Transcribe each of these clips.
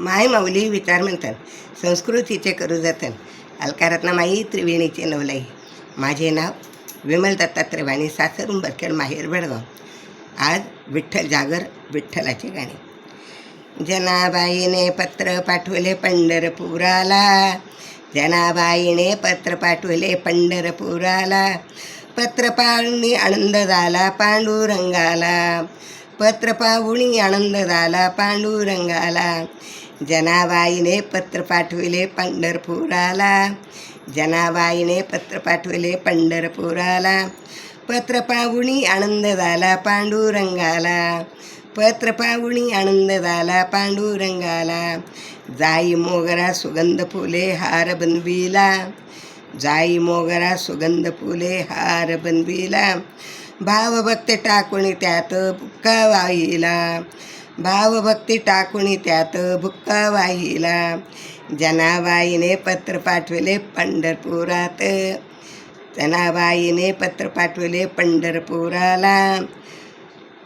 माय माऊली विचार म्हणतात संस्कृतीचे करू जतन अलकारातनं माई त्रिवेणीचे नवलाई. माझे नाव विमल दत्तात्रय वाणी सासर उंबरखेड माहेर बेळगाव आज विठ्ठल जागर विठ्ठलाचे गाणे. जनाबाईने पत्र पाठवले पंढरपुराला. जनाबाईने पत्र पाठवले पंढरपुराला. पत्र पाहुणी आनंद झाला पांडुरंगाला. पत्र पाहुणी आनंद झाला पांडुरंगाला. जनाबाईने पत्र पाठविले पंढरपुराला. जनाबाईने पत्र पाठविले पंढरपुराला. पत्र पाहुणी आनंद झाला पांडुरंगाला. पत्र पाहुणी आनंद झाला पांडुरंगाला. जाई मोगरा सुगंध फुले हार बनविला. जाई मोगरा सुगंध फुले हार बनविला. भावभक्त टाकून त्यात बुक्का भावभक्ती टाकून त्यात भुक्का वाहिला. जनाबाईने पत्र पाठवले पंढरपुरात. जनाबाईने पत्र पाठवले पंढरपुराला.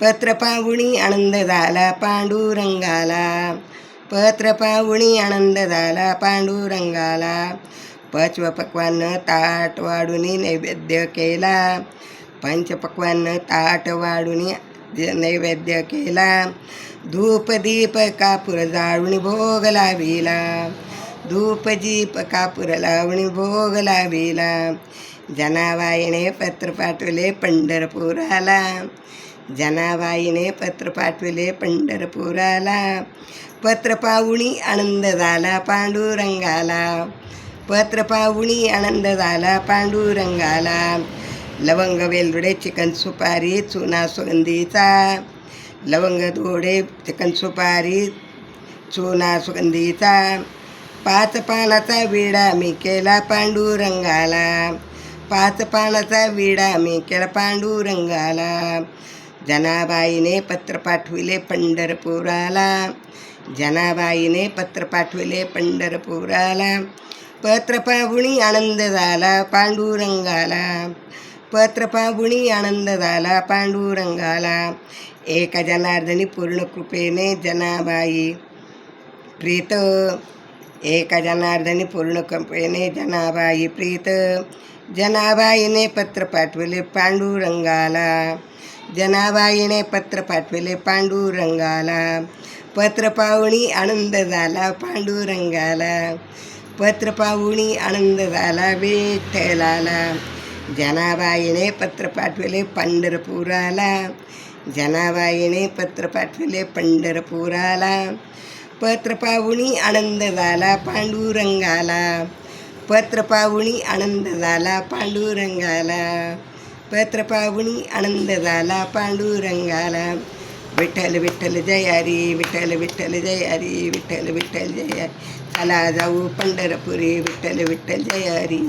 पत्र पाहुणी आनंद झाला पांडुरंगाला. पत्र पाहुणी आनंद झाला पांडुरंगाला. पंचपक्वान ताट वाढून नैवेद्य केला. पंचपक्वान ताट वाढून नैवेद्य केला. धूप दीप कापूर जाळून भोग लाविला. धूप दीप कापूर लावणी भोग लाविला. जनाबाईने पत्र पाठवले पंढरपुराला. जनाबाईने पत्र पाठवले पंढरपुराला. पत्र पाहुणी आनंद झाला पांडुरंगाला. पत्र पाहुणी आनंद झाला पांडुरंगाला. लवंग वेलदोडे चिकन सुपारी चुना सुगंधीचा. लवंग दोडे चिकन सुपारी चुना सुगंधीचा. पाच पानाचा विडा मी केला पांडुरंगाला. पाच पानाचा विडा मी केला पांडुरंगाला. जनाबाईने पत्र पाठविले पंढरपुराला. जनाबाईने पत्र पाठविले पंढरपुराला. पत्र पाहुणी आनंद झाला पांडुरंगाला. पत्र पाहुणी आनंद झाला पांडुरंगाला एका जनार्दनी पूर्ण कृपेने जनाबाई। प्रीत एका जनार्दनी पूर्ण कृपेने जनाबाई। प्रीत जनाबाईने पत्र पाठविले पांडुरंगाला जनाबाईने पत्र पाठविले पांडुरंगाला पत्र पाहुणी आनंद झाला पांडुरंगाला पत्र पाहुणी आनंद झाला विठ्ठलाला जनाबाईने पत्र पाठविले पंढरपुराला जनाबाईने पत्र पाठविले पंढरपुराला पत्र पाहुणी आनंद झाला पांडुरंगाला पत्र पाहुणी आनंद झाला पांडुरंगाला पत्र पाहुणी आनंद झाला पांडुरंगाला विठ्ठल विठ्ठल जयारी विठ्ठल विठ्ठल जयारी विठ्ठल विठ्ठल जयारी चला जाऊ पंढरपुरी विठ्ठल विठ्ठल जयारी